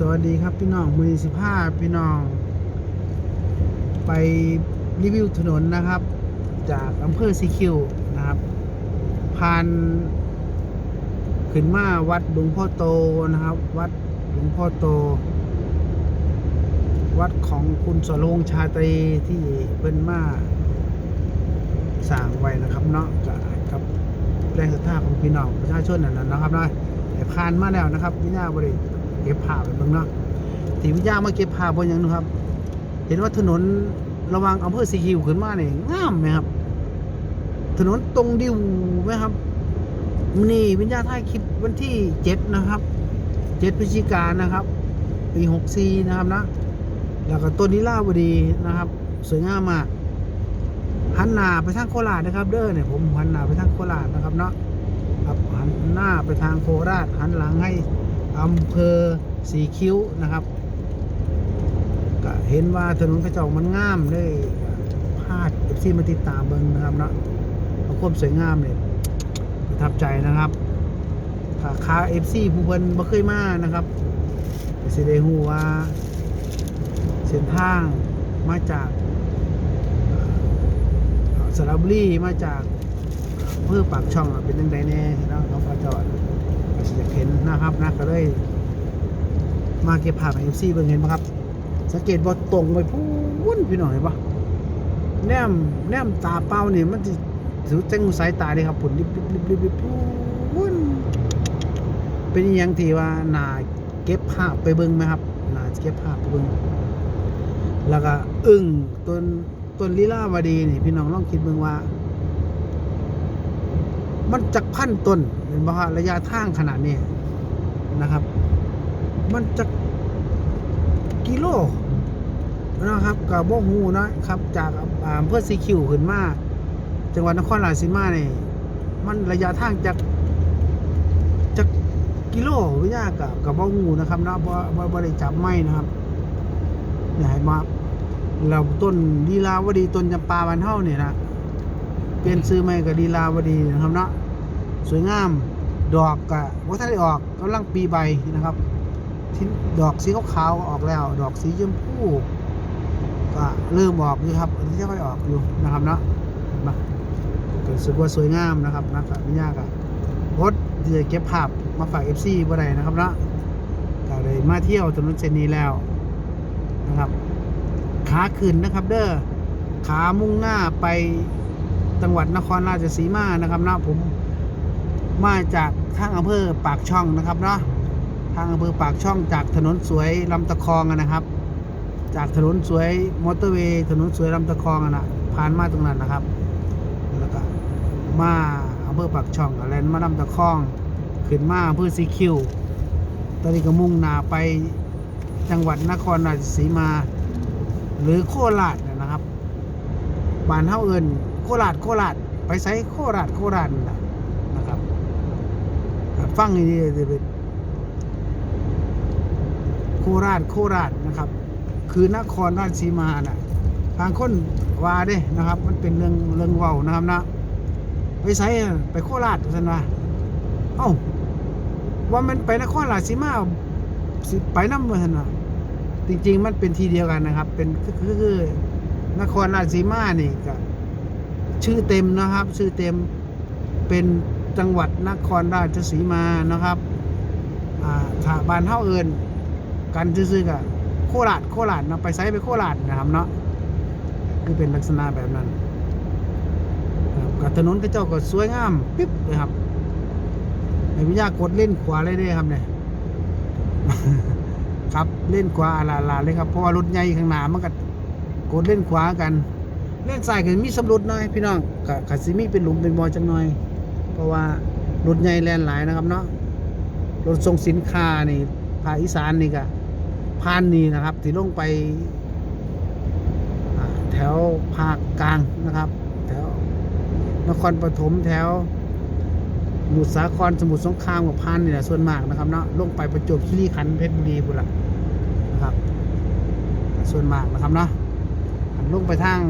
สวัสดีครับพี่น้องมือสิบห้าพี่น้อง ไปรีวิวถนนนะครับ จากอำเภอซีคิวนะครับ ผ่านขึ้นมาวัดหลวงพ่อโตนะครับ วัดหลวงพ่อโต วัดของคุณสรวงชาตรีที่เป็นมาสร้างไว้นะครับเนาะกับกับแรงศรัทธาของพี่น้องประชาชนนั่นนะนะครับนะผ่านมาแล้วนะครับวิญญาบริ เก็บภาพไปบ้างเนาะทีวิญญามาเก็บภาพบนอย่างนะครับ เห็นว่าถนนระว่างอำเภอสีคิวขึ้นมาเนี่ยงามไหมครับ ถนนตรงดิวไหมครับนี่วิญญาถ่ายคลิปวันที่เจ็ดนะครับเจ็ดพฤศจิกายนนะครับปีหกสี่นะครับนะแล้วก็ต้นนิลาวดีนะครับ สวยงามมากหันหน้าไปทางโคราชนะครับ เด้อเนี่ยผมหันหน้าไปทางโคราชนะครับเนาะครับหันหน้าไปทางโคราชหันหลังให้ อำเภอสีคิ้วนะครับ ก็เห็นว่าถนนกระจอกมันงามเลยพาดเอฟซีมาติดตามเบิงนะครับเนาะเอาความสวยงามเนี่ยประทับใจนะครับถ้าคาเอฟซีผู้เพิ่นบ่เคยมานะครับสิได้ฮู้ว่าเส้นทางมาจากสระบุรีมาจากเพื่อปากช่องเป็นยังไงแน่เนาะน้องปลาจอดก็สิอยากเห็ นะครับนะก็เลย มาเก็บภาพเอฟซีเบิ่งเห็นปะครับ สังเกตว่าตรงไปพูนพี่หน่อยปะแนมแนมตาเป้าเนี่ยมันจะถือจังสายตาเลยครับผลริบริบริบริบริบพูนเป็นอหยังที่ว่าน่าเก็บภาพไปเบิ่งไหมครับน่าเก็บภาพไปเบิ่งแล้วก็อึ้งต้นต้นลีลาวดีนี่ พี่น้องลองคิดเบิ่งว่า มันจักพันต้นเห็นบ่ฮะระยะทางขนาดนี้ นะครับ มันจะกิโลนะครับกับบ่ฮูนะครับ จากอำเภอสีคิวขึ้นมาจังหวัดนครราชสีมาเนี่ยมันระยะทางจากจากกิโลวิยากับกับบ่ฮูนะครับเนาะบ่บ่บ่ได้จับไม่นะครับเนี่ยมาเราต้นลีลาวดีต้นจำปาบานเฮาเนี่ยนะเปลี่ยนซื้อใหม่กับลีลาวดีนะครับเนาะสวยงาม ดอกกะว่าถ้าได้ออกกำลังปีใบนะครับที่ดอกสีขาวๆออกแล้ว ดอกสีชมพูก็เริ่มออกอยู่ครับอันนี้จะค่อยออกอยู่นะครับเนาะเห็นปะก็รู้สึกว่าสวยงามนะครับนะครับไม่ยากอะรถที่จะเก็บภาพมาฝาก FC บ่ได้นะครับเนาะก็เลยมาเที่ยวถนนเส้นนี้แล้วนะครับขาขึ้นนะครับ เด้อขามุ่งหน้าไปจังหวัดนครราชสีมานะครับเนาะผม มาจากทางอำเภอปากช่องนะครับเนาะทางอำเภอปากช่องจากถนนสวยลำตะคองนะครับ จากถนนสวยมอเตอร์เวย์ถนนสวยลำตะคองนะผ่านมาตรงนั้นนะครับแล้วก็มาอำเภอปากช่องอะไรมาลำตะคองขึ้นมาอำเภอสีคิวตอนนี้ก็มุ่งหน้าไปจังหวัดนครราชสีมา หรือโคราชนะครับบ้านเฮาเอินโคราชโคราชไปไสโคราชโคราชนั่นล่ะนะครับ ฟังดีๆจะเป็นโคราชโคราชนะครับ คือนครราชสีมาน่ะทางคนว่าเด้นะครับ มันเป็นเรื่องเรื่องเว้านะครับนะไปไสไปโคราชท่าซั่นว่าเอ้าว่ามันไปนครราชสีมาสิไปน้ำว่าซั่นว่าจริง ๆ มันเป็นทีเดียวกันนะครับ เป็นคือคือคือนครราชสีมานี่ก็ชื่อเต็มนะครับ ชื่อเต็มเป็น จังหวัดนครราชสีมานะครับอ่าถ้าบ้านเฮาเอินกันซื่อๆกับโคราชโคราชนะไปไซไปโคราชนะครับเนาะคือเป็นลักษณะแบบนั้นกับถนนก็เจ้าก็สวยงามปิ๊บเลยครับในวิทยากดเล่นขวาเลยเด้ครับเนี่ยครับเล่นขวาลาลาเลยครับเพราะว่ารถใหญ่ข้างหน้ามันก็กดเล่นขวากันเล่นซ้ายก็มีสำรุดหน่อยพี่น้องกับขัสิมีเป็นหลุมเป็นบอยจังหน่อย เพราะว่ารถใหญ่แล่นหลายนะครับเนาะรถส่งสินค้านี่ภาคอีสานนี่ก็พานนี่นะครับที่ลงไปแถวภาคกลางนะครับ แถวนครปฐมแถวสมุทรสาครสมุทรสงครามกับพานนี่แหละส่วนมากนะครับเนาะลงไปประจวบคีรีขันธ์เพชรบุรีบุนละนะครับ ส่วนมากนะครับเนาะลงไปทาง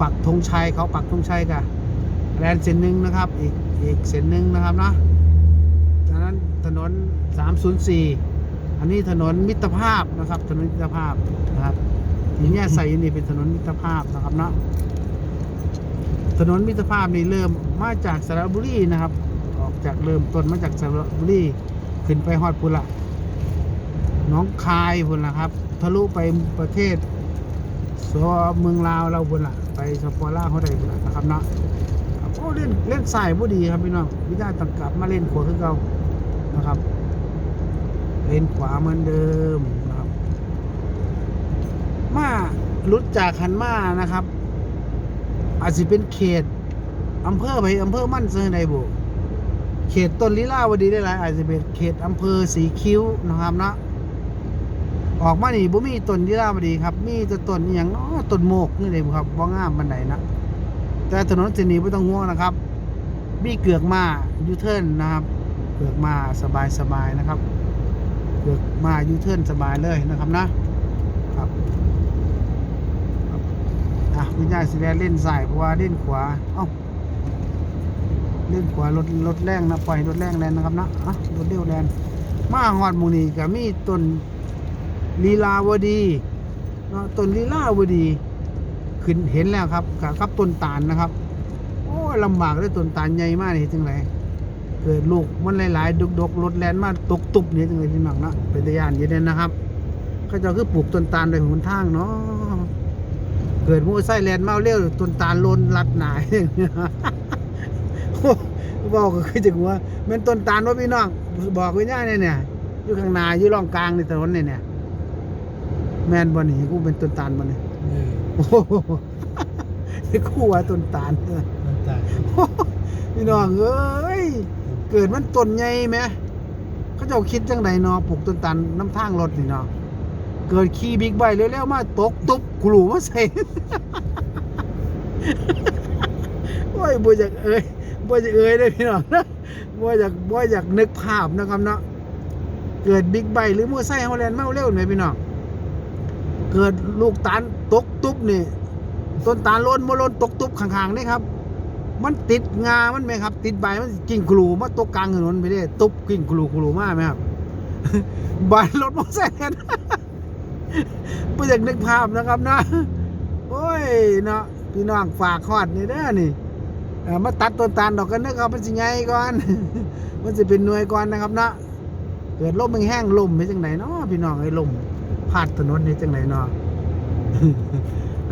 ปักธงชัยเขาปักธงชัยกับ แลนเส้นหนึ่งนะครับ อีกอีกเส้นหนึ่งนะครับเนาะจากนั้นถนน 304 อันนี้ถนนมิตรภาพนะครับ ถนนมิตรภาพนะครับทีนี้ใส่นี่เป็นถนนมิตรภาพนะครับเนาะถนนมิตรภาพนี่เริ่มมาจากสระบุรีนะครับ ออกจากเริ่มต้นมาจากสระบุรีขึ้นไปฮอดพุละน้องคายพุนละครับ ทะลุไปประเทศสเมืองลาวเราพุนละไปสปอล่าเขาได้พุนละนะครับเนาะ เล่นเล่นสายบ่ดีครับพี่น้องวิญญาตังกลับมาเล่นขวาคือเก่านะครับ เล่นขวาเหมือนเดิมนะครับ มาลุดจากคันมานะครับ อาจจะเป็นเขตอำเภอไปอำเภอมั่นเซอในบุเขตต้นลิลาวดีได้หลายอาจจะเป็นเขตอำเภอสีคิ้วนะครับนะออกมานี่บ่มีต้นลิลาวดีครับ มีแต่ต้นอย่างเนาะต้นโมกนี่เลยครับว่างามบันไดนะ แต่ถนนเสนีไม่ต้องห่วงนะครับมีเกือกมายูเทิร์นนะครับ เกือกมาสบายสบายๆนะครับ เกือกมายูเทิร์นสบายเลยนะครับนะครับอะวิญญาณสีแดงเล่นสายเพราะว่าเล่นขวาเอ้าเล่นขวารถรถแรงนะปล่อยรถแรงแลนนะครับนะอะรถเร็วแลนมาฮอดหมูนีกับมีต้นลีลาวดีเนาะต้นลีลาวดี ขึ้นเห็นแล้วครับกับกับต้นตาลนะครับ โอ้ยลำบากเลยต้นตาลใหญ่มากเลยจังไรเกิดลูกมันหลายๆดกๆรถแลนมาตกตุบนี่จังเลยพี่น้องนะเป็นตะยานอยู่เด่นนะครับเขาเจะคือปลูกต้นตาลโดยหนทางเนาะเกิดมูไส้แลนมาเร็วต้นตาลลนลัดหนายบอกก็คือจังว่าแม่นต้นตาลว่าพี่น้องบอกไว้ง่ายเนี่ยเนี่ยอยู่ข้างหน้าอยู่ร่องกลางในถนนเนี่ยเนี่ยแมนบ่นี่กูเป็นต้นตาลบ่นี่เออ โอ้โหกูว่าต้นตาลมันต่างพี่น้องเอ้ย เกิดมันต้นใหญ่ไหมเขาเจ้าคิดจังไดเนาะปลูกต้นตันน้ำทางรถนี่เนาะ เกิดขี่บิ๊กไบค์เร็วๆมาตกตุบกลูมาใส่ โอ้ยบ่อยากเอ้ยบ่อยากเอ้ยเลยพี่น้องนะบ่อยากบ่อยากนึกภาพนะครับเนาะ เกิดบิ๊กไบค์หรือมอเตอร์ไซค์เฮาแลนด์มาเร็วไหมพี่น้อง เกิดลูกตาลตกตุ๊บนี่ต้นตาลล้นบ่ล้นตกตุ๊บข้างๆนี่ครับ มันติดงา มันไหมครับ ติดใบมันกิ่งกลูมาตกกลางถนนไปได้ตุ๊บกิ่งกลูกลูมากไหมครับใบรถมอเตอร์ไซค์เพื่ออยากนึกภาพนะครับนะโอ้ยเนาะพี่น้องฝากคอดนี่เด้อนี่มาตัดต้นตาลดอกกันนะครับมันสิไงก่อน มันจะเป็นหน่วยก่อนนะครับนะเกิดลมมันแห้งลมไปจังไหนเนาะพี่น้องไอ้ลม พาดถนนนี่จังไหนเนาะ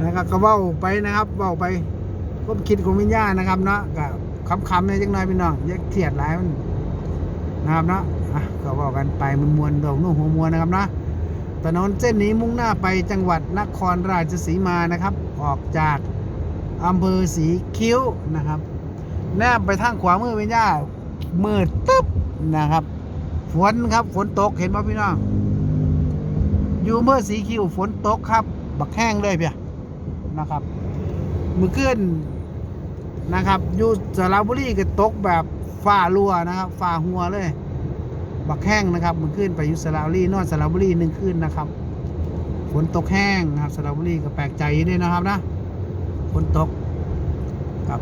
นะครับก็เว้าไปนะครับเว้าไปผมคิดของวิญญาณนะครับเนาะกับคำๆในจังหน่อยพี่น้องอย่าเครียดหลายมันนะครับเนาะอะก็บอกกันไปมันมวนดอกนุ่งหัวมวนนะครับเนาะถนนเส้นนี้มุ่งหน้าไปจังหวัดนครราชสีมานะครับ ออกจากอำเภอสีคิ้วนะครับแนบไปทางขวามือวิญญาณมืดตึ๊บนะครับ ฝนครับฝนตกเห็นป่ะพี่น้อง อยู่อำเภอสีคิวฝนตกครับ บักแห้งเลยเพียนะครับ มือขึ้นนะครับอยู่สระบุรีก็ตกแบบฝ่ารัวนะครับฝ่าหัวเลย บักแห้งนะครับมือขึ้นไปอยู่สระบุรีนอนสระบุรีหนึ่งคืนนะครับ ฝนตกแห้งนะครับสระบุรีก็แปลกใจด้วยนะครับนะฝนตกครับ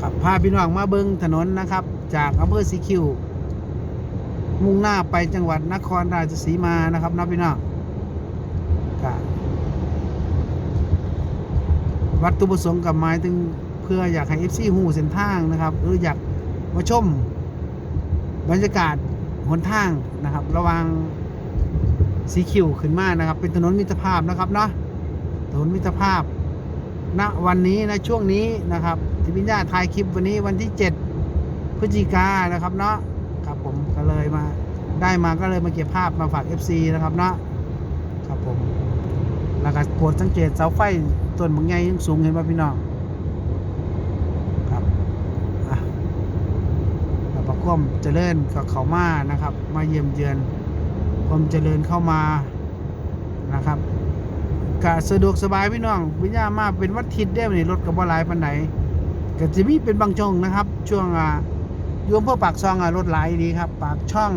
ขับพาพี่น้องมาเบิ้งถนนนะครับ จากอำเภอสีคิว มุ่งหน้าไปจังหวัดนครราชสีมานะครับนะพี่น้องวัตถุประสงค์กับหมายถึงเพื่ออยากให้ FC หูเส้นทางนะครับ หรืออยากมาชม บรรยากาศหนทางนะครับ ระว่างสีคิวขึ้นมานะครับ เป็นถนนมิตรภาพนะครับเนาะถนนมิตรภาพณวันนี้นะช่วงนี้นะครับที่พิญญาถ่ายคลิปวันนี้วันที่ 7 พฤศจิกายนะครับเนาะ ครับผมก็เลยมาได้มาก็เลยมาเก็บภาพมาฝาก FC นะครับเนาะครับผมแล้วก็โปรดสังเกตเสาไฟต้นบางใหญ่ยังสูงเห็นป่ะพี่น้องครับแล้วประความเจริญกับเขามานะครับ มาเยี่ยมเยือนความเจริญเข้ามานะครับกะสะดวกสบายพี่น้องวิญญามาเป็นวัดทิศได้ในรถกับว่าหลายปันไหนก็จะมีเป็นบางช่วงนะครับ ช่วงอ่า โยมเพื่อปากช่องอะรถหลดีครับ ปากช่อง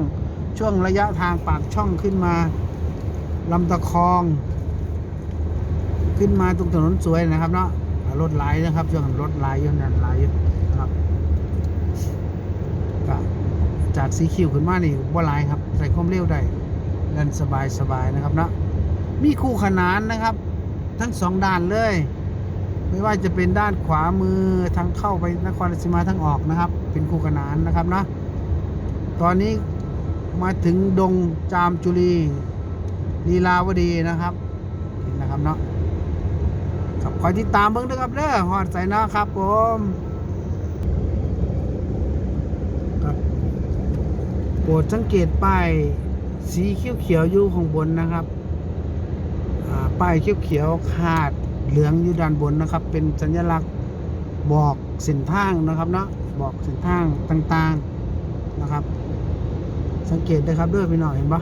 ช่วงระยะทางปากช่องขึ้นมาลำตะคองขึ้นมาตรงถนนสวยนะครับเนาะรถหลนะครับช่วงรถหลยอยู่นั่นหลยอยู่นะครับก็จากสีคิวขึ้นมานี่บ่หลครับใส่ความเร็วได้เดินสบายสบายนะครับเนาะมีคู่ขนานนะครับ ทั้งสองด้านเลย ไม่ว่าจะเป็นด้านขวามือทางเข้าไปนครราชสีมาทั้งออกนะครับ เป็นคู่ขนานนะครับนะ ตอนนี้มาถึงดงจามจุลีลีลาวดีนะครับเห็นนะครับเนาะครับคอยติดตามเบิ่งด้วยครับเด้อฮอดใส่นะครับผมครับโปรดสังเกตป้ายสีเขียวๆอยู่ข้างบนนะครับอ่าป้ายเขียวๆขาด เหลืองอยู่ด้านบนนะครับ เป็นสัญลักษณ์บอกเส้นทางนะครับเนาะบอกเส้นทางต่างๆนะครับ สังเกตได้ครับด้วยพี่น้องเห็นปะ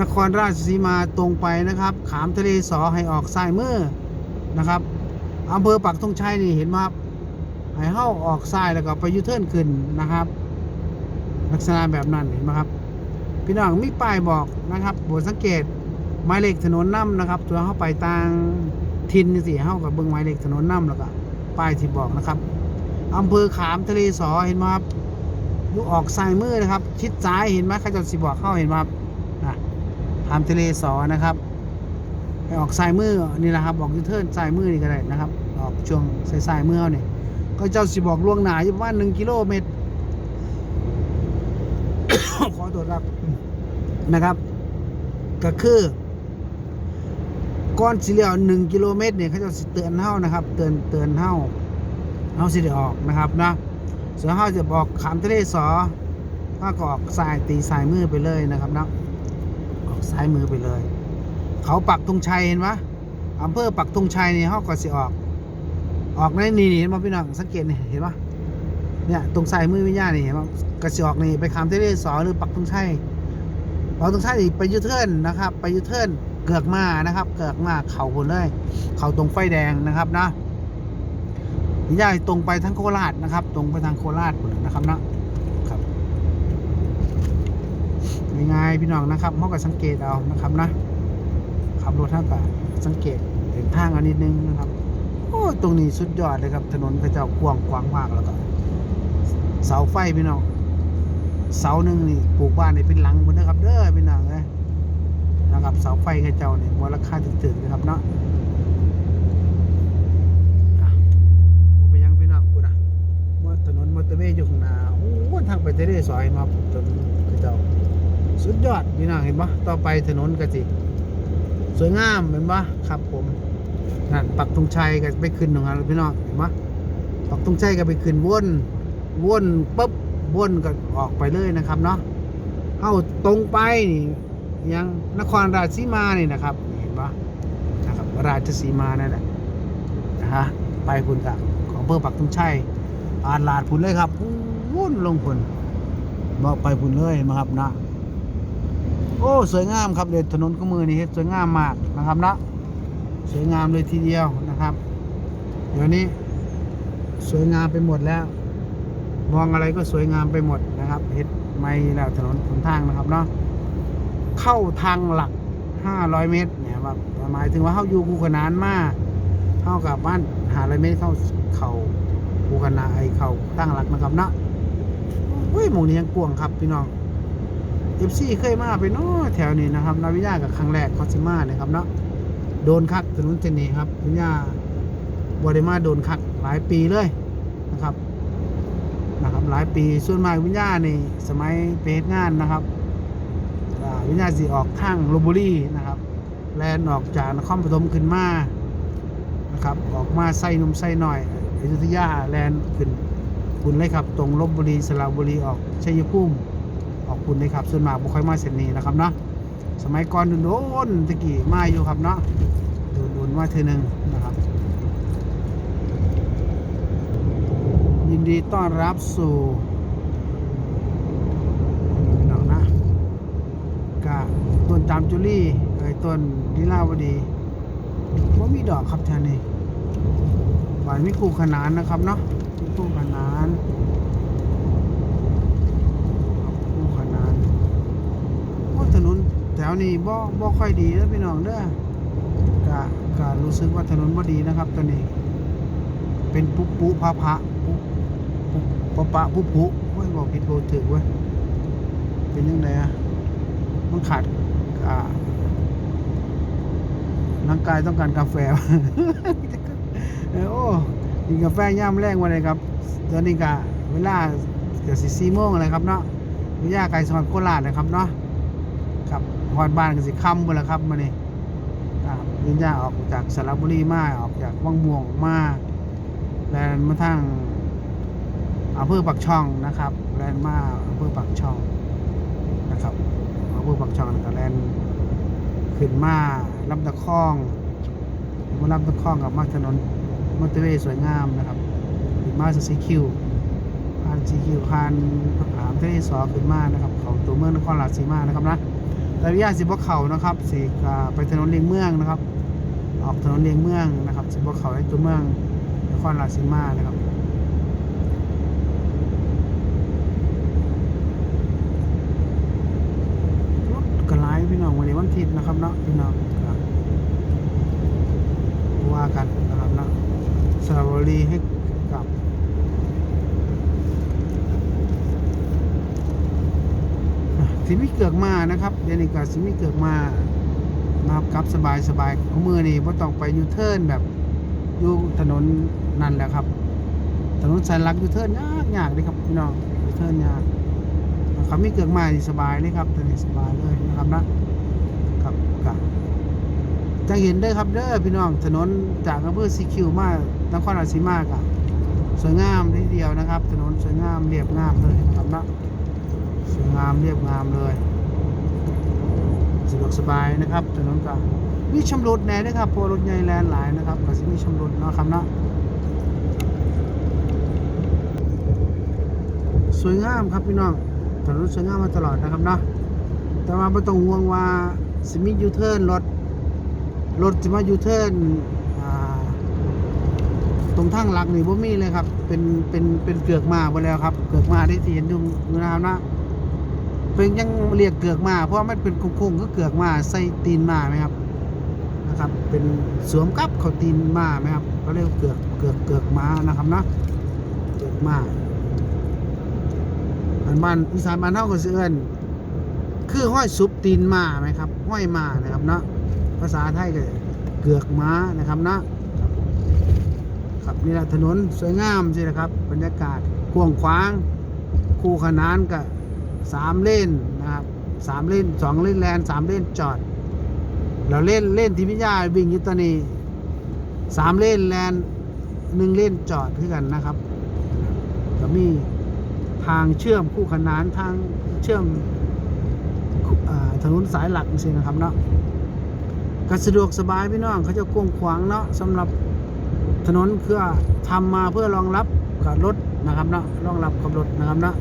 นครราชสีมาตรงไปนะครับ ขามทะเลสอให้ออกซ้ายมือนะครับอำเภอปักธงชัยนี่เห็นไหมครับให้เข้าออกซ้ายแล้วก็ไปยูเทิร์นขึ้นนะครับ ลักษณะแบบนั้นเห็นไหมครับ พี่น้องมีป้ายบอกนะครับโปรดสังเกต หมายเลขถนนน้ำนะครับ ตัวเข้าไปทางทินนี่สิเข้ากับเบิ้งหมายเลขถนนน้ำแล้วก็ป้ายที่บอกนะครับอำเภอขามทะเลสอเห็นไหมครับอยู่ออกซ้ายมือนะครับ ชิดซ้ายเห็นไหมเขาจะสิบอกเข้าเห็นไหมครับนะขามทะเลสอนะครับให้ออกซ้ายมือนี่แหละครับออกยูเทิร์นซ้ายมือนี่ก็ได้นะครับ ออกช่วงซ้ายมือเอาเนี่ยก็เจ้าสิบอกล่วงหนาอยู่ประมาณหนึ่งกิโลเมตรขอตรวจครับนะครับ ก็คือ ก้อนสีเหลียวหนึ่งกิโลเมตรเนี่ยเขาจะเตือนเฮานะครับ เตือนเตือนเฮาเฮาสิได้ออกนะครับนะส่วนเฮาจะบอกขามทะเลสอเฮาก็ออกสายตีสายมือไปเลยนะครับนะออกซ้ายมือไปเลย เขาปักธงชัยเห็นปะอำเภอปักธงชัยนี่เฮาก็สิออก ออกในนี่นี่เห็นป่ะพี่น้องสังเกตเนี่เห็นปะเนี่ยตรงสายมือวิญญาณนี่เห็นปะก็สิออกนี่ไปขามทะเลสอหรือปักธงชัยเราต้องใช้ไปยูเทิร์นนะครับ ไปยูเทิร์น เกือกมานะครับ เกือกมาเข่าคนเลย เข่าตรงไฟแดงนะครับนะย่ายตรงไปทางโคราชนะครับ ตรงไปทางโคราชหมดเลยนะครับนะครับง่ายๆพี่น้องนะครับเขาก็สังเกตเอานะครับนะขับรถเท่ากับสังเกตเห็นทางอันนิดนึงนะครับ โอ้ตรงนี้สุดยอดเลยครับ ถนนพระเจ้ากว้างขวางมากแล้วก็เสาไฟพี่น้องเสาหนึ่งนี่ปลูกบ้านในเป็นหลังหมดนะครับ เด้อพี่น้องเลย นะครับเสาไฟกระเจ้าเนี่ยมูลค่าถึงๆนะครับเนาะไปยังพี่น้องกูนะว่าถนนมอเตอร์เวย์อยู่ข้างหน้าโอ้ทางไปเทะเลสอยมาถนนกระเจ้าสุดยอดพี่น้องเห็นปะต่อไปถนนกระจิสวยงามเห็นปะครับผมนั่นปักธงชัยก็ไปขึ้นตรงนั้นพี่น้องเห็นปะปักธงชัยก็ไปขึ้นวนวนปุ๊บวนก็ออกไปเลยนะครับเนาะเข้าตรงไปนี่ ยังนครราชสีมานี่นะครับเห็นปะนะครับราชสีมานั่นแหละนะฮะไปคุณกับของเพื่อปักตุ้งชัยอ่านลาดพุ่นเลยครับวุ่นลงพุ่นบอกไปพุ่นเลยนะครับนะโอ้สวยงามครับเด็ดถนนก็มือนี่สวยงามมากนะครับนะสวยงามเลยทีเดียวนะครับ เดี๋ยวนี้สวยงามไปหมดแล้ว มองอะไรก็สวยงามไปหมดนะครับเฮ็ดไม่แล้วถนนหนทางนะครับเนาะ เข้าทางหลัก500เมตรเนี่ยว่าหมายถึงว่าเข้าอยู่คูขนานมาเข้ากับบ้านหาร้อยเมตรเข้าเขาคูขนานไอเขาตั้งหลักนะครับเนาะเฮ้ยหมู่นี้ยังกวางครับพี่น้องเอฟซีเคยมาไปเนาะแถวนี้นะครับ นาวิยากับครั้งแรกเขาสิมานี่ยครับเนาะโดนคักถนนเจนีครับวิญญาบริมาโดนคักหลายปีเลยนะครับนะครับหลายปีส่วนมากวิญญาในสมัยไปเฮ็ดงานนะครับ อ่าวิญญาณสิออกทางลบบุรีนะครับ แลนออกจากนครปฐมขึ้นมานะครับ ออกมาไส้นมไส้หน่อยอยุธยาแลนขึ้นคุณเลยครับ ตรงลบบุรีสระบุรีออกชัยภูมิออกคุณเลยครับ ส่วนมากบุค่อยมาเส้นนี้นะครับเนาะสมัยก่อนโดนตะกี้มาอยู่ครับเนาะโดนๆมาเทอหนึ่งนะครับ ยินดีต้อนรับสู่พี่น้องนะกะต้น จามจุลี่ไอ้ต้นลิลาวดีว่ามีดอกครับท่านนี่บานมีคู่ขนานนะครับเนาะมีคู่ขนานคูขนานโอ้ถนนแถวนี้บ่บ่ค่อยดีแล้วพี่น้องเด้อกะกะรู้สึกว่าถนนบ่ดีนะครับตอนนี้ เป็นปุ๊ปุ๊พะพะปุ๊บปะปะปุ๊ปุ๊บไม่บอกผิดโบถูกเว้ยเป็นยังไงอะมันขาด ร่างกายต้องการกาแฟเออโอ้กินกาแฟย่ามแรงวันเลยครับตอนนี้กะเวลาเกือบสิสี่โมงอะไรครับเนาะวิทยาไกลสอนโคราชนะครับเนาะครับฮอดบ้านกันสิค่ำหมดแล้วครับมาเนี่ครับวิทยาออกจากสระบุรีมาออกจากวังม่วงมาแลนมาทางอำเภอปักช่องนะครับแลนมาอำเภอปักช่อง อำเภอปักช่องแล้วก็แลนขึ้นมาลำตะคองมารับตะข้องกับมาถนนมอเตอร์เวย์สวยงามนะครับขึนมาสซีคิวผ่านซีคิวผ่านหามทะเลสอขึ้นมานะครับของตัวเมืองนครราชสีมานะครับนะระยะสิบวเขานะครับสีอ่าไปถนนเลียงเมืองนะครับ ออกถนนเลียงเมืองนะครับสิบวเขาในตัวเมืองนครราชสีมานะครับรถกระไลพี่น้องวันนี้วันอา ทิตย์นะครับเนาะพี่น้องว่ากันนะครับนะสระบุรีให้กับสิมีเกือกมานะครับเดี๋ยวนี้ก็สิมีเกือกมามากับสบายสบายของมือนี่บ่ต้องไปยูเทิร์นแบบอยู่ถนนนั่นแหละครับ ถนนสายลักยูเทิร์นยากยากเลยครับพี่น้องยูเทิร์นยากเขามีเกือกมานี่สบายเลยครับตอนนี้สบายเลยนะครับนะ ครับกับจะเห็นได้ครับเด้อพี่น้องถนนจากอำเภอสีคิวมานครราชสีมากับสวยงามทีเดียวนะครับ ถนนสวยงามเรียบงามเลยนะครับนะสวยงามเรียบงามเลยสะดวกสบายนะครับถนนก็มีชำรุดแน่นะครับพรรถใหญ่แลนหลายนะครับก็สิมีชำรุดเนาะครับนะสวยงามครับพี่น้องถนนสวยงามมาตลอดนะครับเนาะแต่ว่าไม่ต้องห่วงว่า สิมียูเทิร์นรถ รถจะมายูเทิร์นตรงทางหลักนี่บ่มีเลยครับ เป็น เป็น เป็นเกือกมาไปแล้วครับ เกือกมาที่ที่เห็นอยู่นะครับนะ เป็นยังเรียกเกือกมา เพราะมันเป็นโค้งๆก็เกือกมาใส่ตีนมาไหมครับ นะครับ เป็นสวมกับเขาตีนมาไหมครับก็เรียกเกือก เกือก เกือกมานะครับนะ เกือกมาอันบ้านอีสานบ้านเฮาก็สิเอิ้น คือห้อยซุปตีนมาไหมครับ ห้อยมานะครับเนาะภาษาไทยก็เกือกม้านะครับนะครับนี่แหละถนนสวยงามใช่ไหมครับ บรรยากาศกว้างขวาง คู่ขนานกับสามเลนนะครับสามเลนสองเลนแลนสามเลนจอด เราเล่นเล่นที่พิยาวิ่งยู่ตอนนี้สามเลนแลนหนึ่งเลนจอดคือกันนะครับก็มีทางเชื่อมคู่ขนานทางเชื่อม ถนนสายหลักใช่นะครับเนาะก็สะดวกสบายพี่น้องเขาจะกว้างขวางเนาะสำหรับถนนเพื่อทำมาเพื่อรองรับกับรถนะครับเนาะรองรับกับรถนะครับเนาะ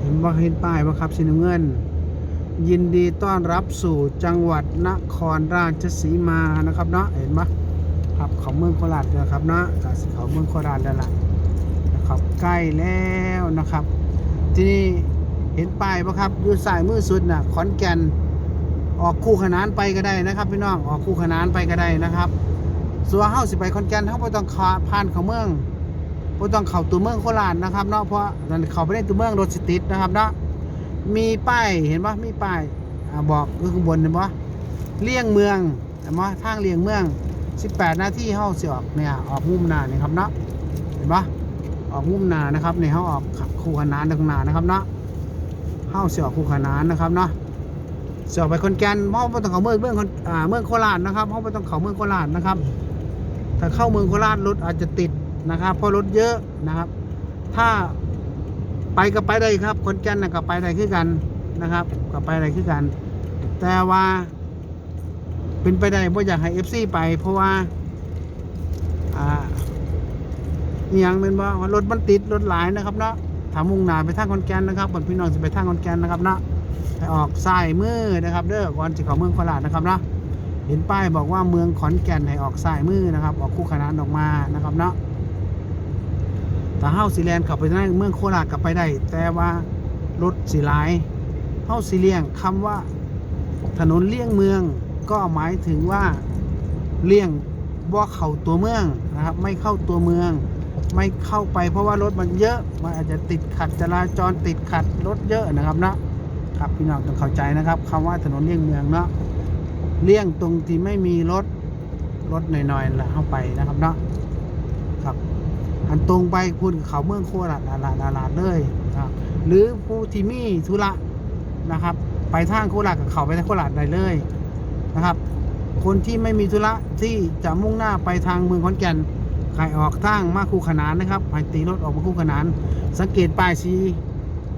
เห็นว่าเห็นป้ายว่าครับสีน้ำเงิน ยินดีต้อนรับสู่จังหวัดนครราชสีมานะครับเนาะเห็นปะครับเขาเมืองโคราชนะครับเนาะกับเขาเมืองโคราชแล้วล่ะ ครับใกล้แล้วนะครับ ที่นี่เห็นป้ายปะครับอยู่สายมือสุดน่ะขอนแก่นออกคู่ขนานไปก็ได้นะครับ พี่น้องออกคู่ขนานไปก็ได้นะครับส่วนเฮาสิไปขอนแก่นเฮาบ่ต้องขาผ่านเขาเมืองบ่ต้องเข้าตัวเมืองโคราชนะครับเนาะเพราะนั่นเข้าไปในตัวเมืองรถสิติดนะครับเนาะมีป้ายเห็นปะมีป้ายอบอกอข้างบนเห็นปะเลี่ยงเมืองเห็นปะทางเลี่ยงเมือง 18 นาทีเฮาสิออกเนี่ยออกมุมหน้านี่ครับเนาะเห็นปะ ออกมุมนานะครับในเขาออกคู่ขนานตรงนานะครับเนาะเข้าเสียออกคู่ขนานนะครับเนาะเสียออกไปคนแกนเพราะว่าต้องเขาเมืองเมืองคนอ่าเมืองโคราชนะครับเพราะว่าต้องเขาเมืองโคราชนะครับ ถ้าเข้าเมืองโคราชรถอาจจะติดนะครับเพราะรถเยอะนะครับ ถ้าไปก็ไปได้ครับ คนแกนก็ไปได้คือกันนะครับก็ไปได้คือกัน แต่ว่าเป็นไปได้เพราะอยากให้เอฟซีไปเพราะว่า อ่าอหย่างเป็นว่ารถมันติดรถหลายนะครับเนาะถามุ่งหน้าไปทางคอนแกนนะครับบนพี่น้องจะไปทางคอนแกนนะครับเนาะให้ออกซ้ายมือนะครับ เด้อก่อนจะเข้าเมืองโคราชนะครับเนาะเห็นป้ายบอกว่าเมืองขอนแก่นให้ออกซ้ายมือนะครับ ออกคู่ขนานออกมานะครับเนาะแต่เฮาสีแลนข้าไปในเมืองโคราชกลับไปได้ แต่ว่ารถสีหลายเฮาสีเลี่ยงคำว่าถนนเลี่ยงเมืองก็หมายถึงว่าเลี่ยงบ่เข้าตัวเมืองนะครับ ไม่เข้าตัวเมือง ไม่เข้าไปเพราะว่ารถมันเยอะ มันอาจจะติดขัดจราจรติดขัดรถเยอะนะครับนะครับพี่น้องต้องเข้าใจนะครับคำว่าถนนเลี่ยงเมืองเนาะเลี่ยงตรงที่ไม่มีรถรถหน่อยๆละเข้าไปนะครับเนาะครับอันตรงไปคุณเขาเมืองโคราชอาลาดอาลาดเลยนะครับหรือผู้ที่มีธุระนะครับ ไปทางโคราชกับเขาไปทางโคราชได้เลยนะครับ คนที่ไม่มีธุระที่จะมุ่งหน้าไปทางเมืองขอนแก่น ใครออกทางมาคู่ขนานนะครับให้ตีรถออกมาคู่ขนาน สังเกตป้ายสี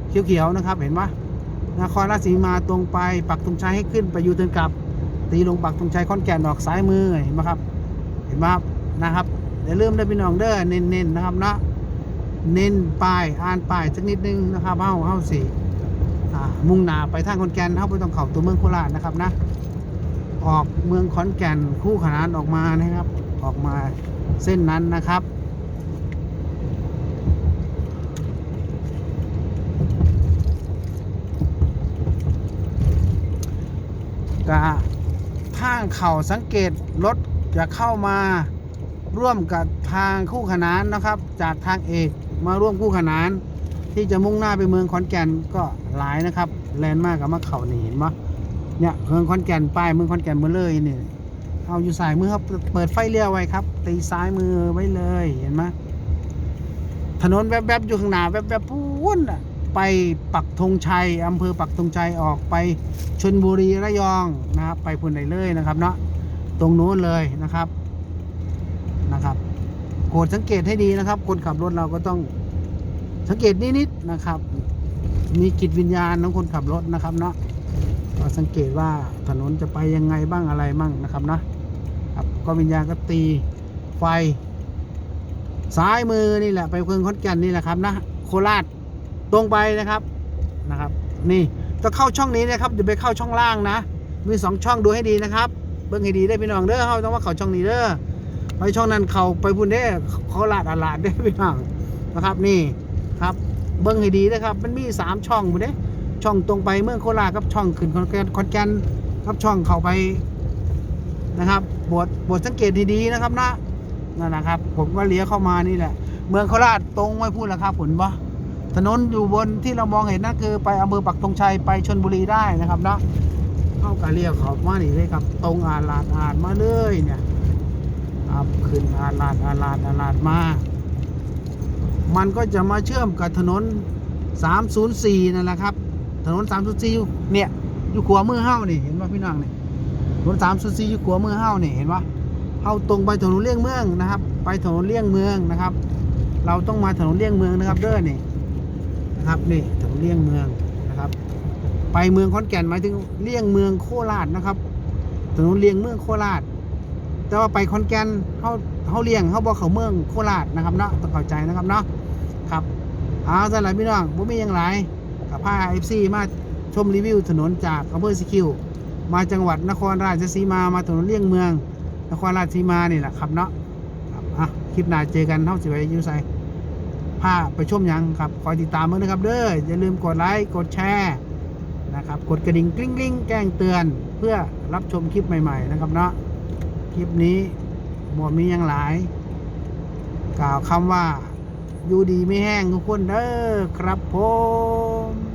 เขียวๆนะครับ เห็นปะนครราชสีมาตรงไปปักธงชัยให้ขึ้นไปยูเทิร์นกลับ ตีลงปักธงชัยขอนแก่นออกซ้ายมือเห็นไหมครับ เห็นไหมครับนะครับอย่าลืมได้พี่น้องเด้อเน้นๆนะครับเนาะเน้นป้ายอ่านป้ายสักนิดนึงนะครับเฮาเฮาสิอ่มุ่งหน้าไปทางขอนแก่นเฮาไปต้องเขาตัวเมืองโคราชนะครับนะออกเมืองขอนแก่นคู่ขนานออกมานะครับ ออกมา เส้นนั้นนะครับ กะทางเข่าสังเกตรถจะเข้ามาร่วมกับทางคู่ขนานนะครับ จากทางเอกมาร่วมคู่ขนาน ที่จะมุ่งหน้าไปเมืองขอนแก่นก็หลายนะครับ แลนด์มากกับมาเข่านี่เห็นปะเนี่ยเมืองขอนแก่นป้ายเมืองขอนแก่นมาเลยนี่ เอาอยู่สายมือครับเปิดไฟเลี้ยวไว้ครับ ตีซ้ายมือไว้เลยเห็นไหมถนนแวบๆอยู่ข้างหน้าแวบๆพูนน่ะไปปักธงชัยอำเภอปักธงชัยออกไปชนบุรีระยองนะครับ ไปพุ่นไหนเลยนะครับเนาะตรงโน้นเลยนะครับนะครับโกดสังเกตให้ดีนะครับ คนขับรถเราก็ต้องสังเกตนิดๆนะครับ มีจิตวิญญาณของคนขับรถนะครับเนาะสังเกตว่าถนนจะไปยังไงบ้างอะไรบ้างนะครับเนาะ ก็วิญญาณก็ตีไฟ ซ้ายมือนี่แหละ ไปเมืองขอนแก่นนี่แหละครับนะ โคราชตรงไปนะครับนะครับ นี่ต้องเข้าช่องนี้นะครับอย่าไปเข้าช่องล่างนะ มีสองช่องดูให้ดีนะครับ เบิ่งให้ดีได้พี่น้องเด้อเขาต้องว่าเขาช่องนี้เด้อไปช่องนั้นเขาไปพุ่นเด้อเขาลาดอาลาดเด้พี่น้องนะครับนี่ครับเบิ่งให้ดีนะครับ มันมีสามช่องพุ่นเด้ช่องตรงไปเมืองโคราชกับช่องขึ้นคอนแก่นคอนแกนกับช่องเข้าไป นะครับบทบทสังเกตดีๆนะครับนะนั่นนะครับ ผมก็เลี้ยวเข้ามานี่แหละ เมืองโคราชตรงไว้พูดแล้วครับผลบ่ถนนอยู่บนที่เรามองเห็นนั่นคือไปอำเภอปักธงชัยไปชนบุรีได้นะครับนะเข้ากาเรียกเขามานี่เลยครับ ตรงอาลาดอาดมาเลยเนี่ยครับขึ้นอาลาดอาลาดอาลาดมา มันก็จะมาเชื่อมกับถนน 304นั่นแหละครับ ถนน 304เนี่ยอยู่ขวามือเฮ้านี่เห็นป่ะพี่น้องเนี่ย ถนน304อยู่ขวามือเฮ้านี่ยเห็นป่ะเฮ้าตรงไปถนนเลี่ยงเมืองนะครับ ไปถนนเลี่ยงเมืองนะครับ เราต้องมาถนนเลี่ยงเมืองนะครับเด้อนี่นะครับนี่ถนนเลี่ยงเมืองนะครับ ไปเมืองขอนแก่นหมายถึงเลี่ยงเมืองโคราชนะครับ ถนนเลี่ยงเมืองโคราช แต่ว่าไปขอนแก่นเขาเขาเลี่ยงเขาบอกเขาเมืองโคราชนะครับเนาะต้องเข้าใจนะครับเนาะครับเอาสำหรับพี่น้องผมมีอย่างไรกับพาเอฟซีมาชมรีวิวถนนจากอำเภอสิคิว มาจังหวัดนครราชสีมามาถนนเลี่ยงเมือง นครราชสีมานี่แหละครับเนาะครับอะคลิปหน้าเจอกันเท่าสิบไว้ยูไซพาไปชมยังครับคอยติดตามมือนะครับ เด้ออย่าลืมกดไลค์กดแชร์นะครับกดกระดิ่งกริ๊งกริ๊งแจ้งเตือนเพื่อรับชมคลิปใหม่ ๆ นะครับเนาะคลิปนี้บทมียังหลาย กล่าวคำว่าอยู่ดีไม่แห้งทุกคนเด้อครับผม